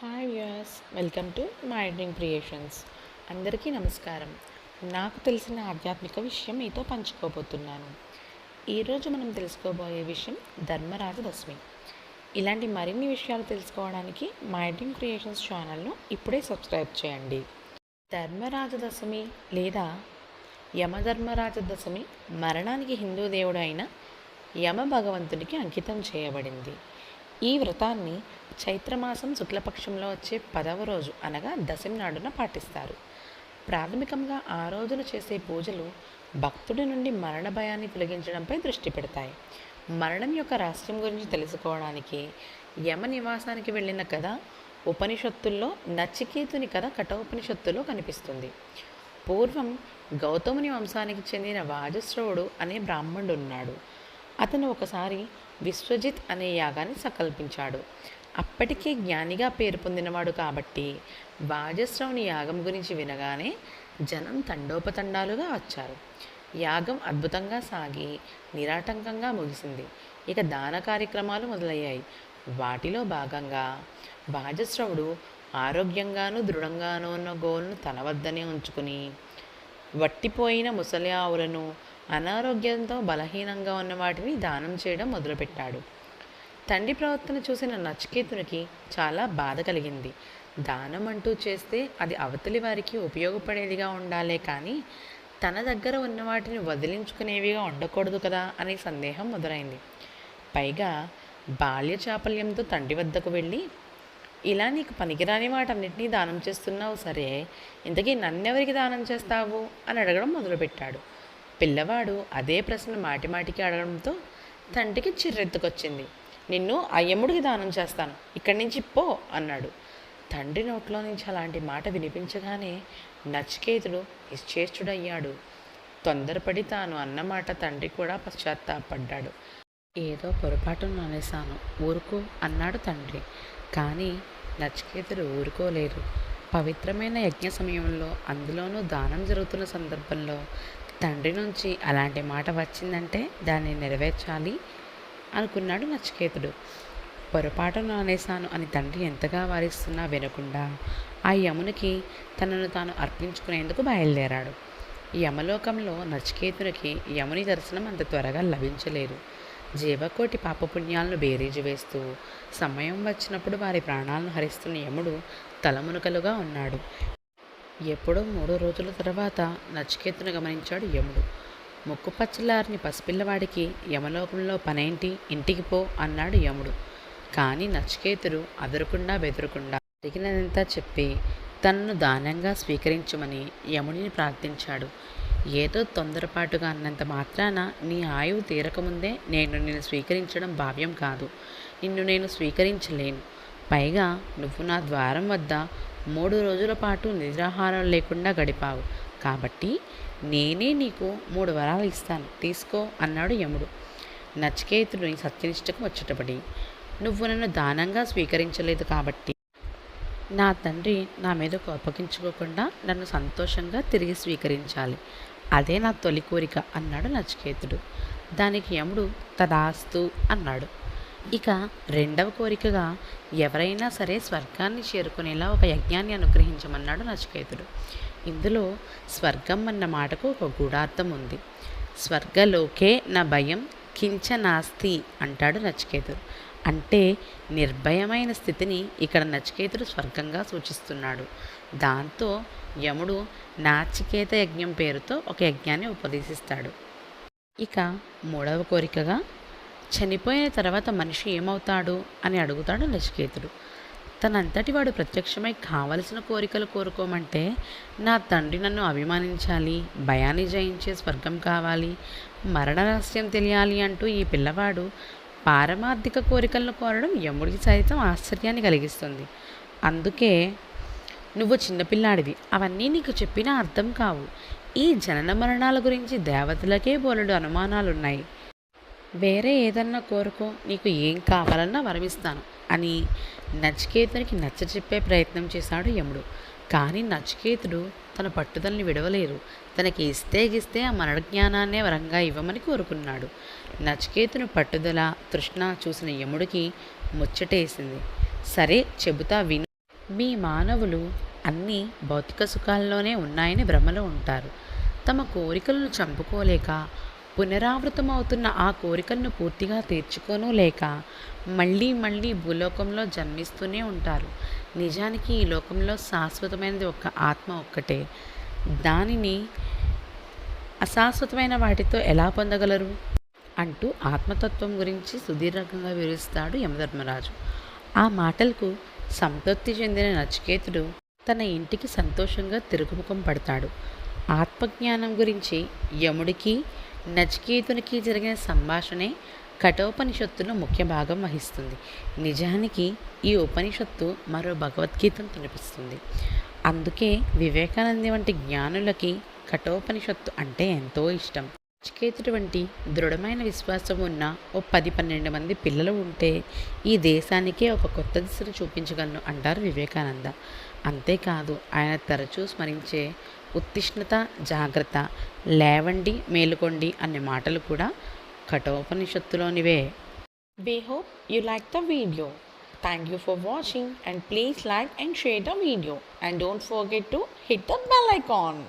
Hi yes welcome to my creations అందరికీ నమస్కారం. నాకు తెలిసిన ఆధ్యాత్మిక విషయం మీతో పంచుకోబోతున్నాను. ఈరోజు మనం తెలుసుకోబోయే విషయం ధర్మరాజ దశమి. ఇలాంటి మరిన్ని విషయాలు తెలుసుకోవడానికి మై డ్రీమ్ క్రియేషన్స్ ఛానల్ను ఇప్పుడే సబ్స్క్రైబ్ చేయండి. ధర్మరాజ దశమి లేదా యమధర్మరాజ దశమి మరణానికి హిందూ దేవుడు అయిన యమ భగవంతునికి అంకితం చేయబడింది. ఈ వ్రతాన్ని చైత్రమాసం శుక్లపక్షంలో వచ్చే పదవ రోజు అనగా దశమి నాడున పాటిస్తారు. ప్రాథమికంగా ఆ రోజున చేసే పూజలు భక్తుడి నుండి మరణ భయాన్ని తొలగించడంపై దృష్టి పెడతాయి. మరణం యొక్క రహస్యం గురించి తెలుసుకోవడానికి యమ నివాసానికి వెళ్ళిన కథ ఉపనిషత్తుల్లో నచికేతుని కథ కఠోపనిషత్తులో కనిపిస్తుంది. పూర్వం గౌతముని వంశానికి చెందిన వాజశ్రవుడు అనే బ్రాహ్మణుడు ఉన్నాడు. అతను ఒకసారి విశ్వజిత్ అనే యాగాన్ని సంకల్పించాడు. అప్పటికే జ్ఞానిగా పేరు పొందినవాడు కాబట్టి వాజశ్రవుని యాగం గురించి వినగానే జనం తండోపతండాలుగా వచ్చారు. యాగం అద్భుతంగా సాగి నిరాటంకంగా ముగిసింది. ఇక దాన కార్యక్రమాలు మొదలయ్యాయి. వాటిలో భాగంగా వాజశ్రవుడు ఆరోగ్యంగాను దృఢంగాను ఉన్న గోల్ను తన వద్దనే ఉంచుకుని వట్టిపోయిన ముసలి ఆవులను అనారోగ్యంతో బలహీనంగా ఉన్న వాటిని దానం చేయడం మొదలుపెట్టాడు. తండ్రి ప్రవర్తన చూసిన నచికేతునికి చాలా బాధ కలిగింది. దానం అంటూ చేస్తే అది అవతలి వారికి ఉపయోగపడేదిగా ఉండాలే కానీ తన దగ్గర ఉన్న వాటిని వదిలించుకునేవిగా ఉండకూడదు కదా అనే సందేహం మొదలైంది. పైగా బాల్య చాపల్యంతో తండ్రి వద్దకు వెళ్ళి ఇలా నీకు పనికిరాని వాటన్నిటినీ దానం చేస్తున్నావు సరే ఇంతకీ నన్నెవరికి దానం చేస్తావు? అని అడగడం మొదలుపెట్టాడు. పిల్లవాడు అదే ప్రశ్న మాటిమాటికి అడగడంతో తండ్రికి చిర్రెత్తుకొచ్చింది. నిన్ను అయ్యమ్ముడికి దానం చేస్తాను. ఇక్కడి నుంచి పో అన్నాడు. తండ్రి నోట్లో నుంచి అలాంటి మాట వినిపించగానే నచికేతుడు నిశ్చేష్టుడయ్యాడు. తొందరపడి తాను అన్నమాట తండ్రి కూడా పశ్చాత్తాపడ్డాడు. ఏదో పొరపాటును అనేశాను ఊరుకో అన్నాడు తండ్రి. కానీ నచికేతుడు ఊరుకోలేదు. పవిత్రమైన యజ్ఞ సమయంలో అందులోనూ దానం జరుగుతున్న సందర్భంలో తండ్రి నుంచి అలాంటి మాట వచ్చిందంటే దాన్ని నెరవేర్చాలి అనుకున్నాడు నచికేతుడు. పొరపాటును అనేశాను అని తండ్రి ఎంతగా వారిస్తున్నా వినకుండా ఆ యమునికి తనను తాను అర్పించుకునేందుకు బయలుదేరాడు. యమలోకంలో నచికేతునికి యముని దర్శనం అంత త్వరగా లభించలేదు. జీవకోటి పాపపుణ్యాలను బేరీజు వేస్తూ సమయం వచ్చినప్పుడు వారి ప్రాణాలను హరిస్తున్న యముడు తలమునకలుగా ఉన్నాడు. ఎప్పుడో మూడో రోజుల తర్వాత నచికేతును గమనించాడు యముడు. ముక్కు పచ్చలారిని పసిపిల్లవాడికి యమలోకంలో పనేంటి? ఇంటికి పో అన్నాడు యముడు. కానీ నచికేతుడు అదరకుండా బెదరకుండా అడిగినదంతా చెప్పి తనను దానంగా స్వీకరించమని యముడిని ప్రార్థించాడు. ఏదో తొందరపాటుగా అన్నంత మాత్రాన నీ ఆయువు తీరకముందే నేను నిన్ను స్వీకరించడం భావ్యం కాదు. నిన్ను నేను స్వీకరించలేను. పైగా నువ్వు నా ద్వారం వద్ద మూడు రోజుల పాటు నిద్రాహారం లేకుండా గడిపావు. కాబట్టి నేనే నీకు మూడు వరాలు ఇస్తాను. తీసుకో అన్నాడు యముడు. నచికేతుడు సత్యనిష్టకు వచ్చటపడి నువ్వు నన్ను దానంగా స్వీకరించలేదు కాబట్టి నా తండ్రి నా మీద కోపగించుకోకుండా నన్ను సంతోషంగా తిరిగి స్వీకరించాలి. అదే నా తొలి కోరిక అన్నాడు నచికేతుడు. దానికి యముడు తదాస్తు అన్నాడు. ఇక రెండవ కోరికగా ఎవరైనా సరే స్వర్గాన్ని చేరుకునేలా ఒక యజ్ఞాన్ని అనుగ్రహించమన్నాడు నచికేతుడు. ఇందులో స్వర్గం అన్న మాటకు ఒక గూఢార్థం ఉంది. స్వర్గలోకే నా భయం కించనాస్తి అంటాడు నచికేతుడు. అంటే నిర్భయమైన స్థితిని ఇక్కడ నచికేతుడు స్వర్గంగా సూచిస్తున్నాడు. దాంతో యముడు నాచికేత యజ్ఞం పేరుతో ఒక యజ్ఞాన్ని ఉపదేశిస్తాడు. ఇక మూడవ కోరికగా చనిపోయిన తర్వాత మనిషి ఏమవుతాడు అని అడుగుతాడు నచికేతుడు తనంతటి వాడు ప్రత్యక్షమై కావలసిన కోరికలు కోరుకోమంటే నా తండ్రి నన్ను అభిమానించాలి భయాన్ని జయించే స్వర్గం కావాలి మరణ రహస్యం తెలియాలి అంటూ ఈ పిల్లవాడు పారమార్థిక కోరికలను కోరడం యముడికి సైతం ఆశ్చర్యాన్ని కలిగిస్తుంది. అందుకే నువ్వు చిన్నపిల్లాడివి అవన్నీ నీకు చెప్పినా అర్థం కావు. ఈ జనన మరణాల గురించి దేవతలకే బోలెడు అనుమానాలున్నాయి. వేరే ఏదన్నా కోరుకో నీకు ఏం కావాలన్నా వరమిస్తాను. అని నచికేతునికి నచ్చ చెప్పే ప్రయత్నం చేశాడు యముడు. కానీ నచికేతుడు తన పట్టుదలని విడవలేరు. తనకి ఇస్తే గిస్తే ఆ మరణ జ్ఞానాన్నే వరంగా ఇవ్వమని కోరుకున్నాడు. నచికేతుని పట్టుదల తృష్ణ చూసిన యముడికి ముచ్చటేసింది. సరే చెబుతా విను. మీ మానవులు అన్ని భౌతిక సుఖాల్లోనే ఉన్నాయని భ్రమలో ఉంటారు. తమ కోరికలను చంపుకోలేక పునరావృతమవుతున్న ఆ కోరికలను పూర్తిగా తీర్చుకోను లేక మళ్ళీ మళ్ళీ భూలోకంలో జన్మిస్తూనే ఉంటారు. నిజానికి ఈ లోకంలో శాశ్వతమైనది ఒక ఆత్మ ఒక్కటే. దానిని అశాశ్వతమైన వాటితో ఎలా పొందగలరు? అంటూ ఆత్మతత్వం గురించి సుదీర్ఘంగా వివరిస్తాడు యమధర్మరాజు. ఆ మాటలకు సంతృప్తి చెందిన నచికేతుడు తన ఇంటికి సంతోషంగా తిరుగుముఖం పడతాడు. ఆత్మజ్ఞానం గురించి యముడికి నచికేతునికి జరిగిన సంభాషణే కఠోపనిషత్తులో ముఖ్య భాగం వహిస్తుంది. నిజానికి ఈ ఉపనిషత్తు మరో భగవద్గీతను తినిపిస్తుంది. అందుకే వివేకానంద వంటి జ్ఞానులకి కఠోపనిషత్తు అంటే ఎంతో ఇష్టం. నచికేతుడు వంటి దృఢమైన విశ్వాసం ఉన్న ఓ పది పన్నెండు మంది పిల్లలు ఉంటే ఈ దేశానికే ఒక కొత్త దిశను చూపించగలను అంటారు వివేకానంద. అంతేకాదు ఆయన తరచూ స్మరించే ఉత్తిష్ణత జాగ్రత్త లేవండి మేలుకోండి అనే మాటలు కూడా కఠోపనిషత్తులోనివే. We hope you like the video thank you for watching and please like and share the video and don't forget to hit the bell icon